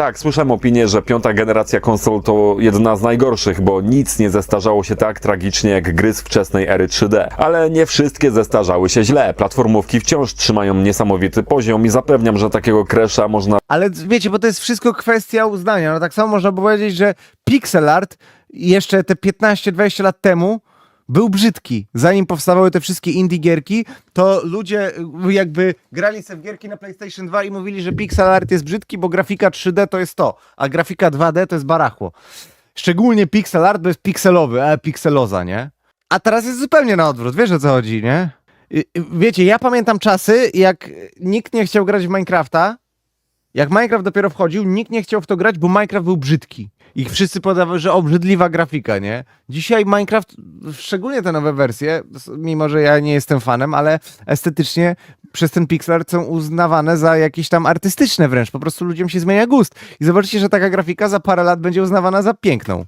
Tak, słyszałem opinię, że piąta generacja konsol to jedna z najgorszych, bo nic nie zestarzało się tak tragicznie jak gry z wczesnej ery 3D. Ale nie wszystkie zestarzały się źle. Platformówki wciąż trzymają niesamowity poziom i zapewniam, że takiego crasha można Ale wiecie, bo to jest wszystko kwestia uznania. No tak samo można powiedzieć, że pixel art jeszcze te 15-20 lat temu był brzydki. Zanim powstawały te wszystkie indie gierki, to ludzie y, jakby grali sobie w gierki na PlayStation 2 i mówili, że pixel art jest brzydki, bo grafika 3D to jest to, a grafika 2D to jest barachło. Szczególnie pixel art, bo jest pikselowy, a pikseloza, nie? A teraz jest zupełnie na odwrót, wiesz o co chodzi, nie? Y, y, Wiecie, ja pamiętam czasy, jak nikt nie chciał grać w Minecrafta, jak Minecraft dopiero wchodził, nikt nie chciał w to grać, bo Minecraft był brzydki. I wszyscy podawali, że obrzydliwa grafika, nie? Dzisiaj Minecraft, szczególnie te nowe wersje, mimo że ja nie jestem fanem, ale estetycznie przez ten pixel są uznawane za jakieś tam artystyczne wręcz. Po prostu ludziom się zmienia gust. I zobaczycie, że taka grafika za parę lat będzie uznawana za piękną.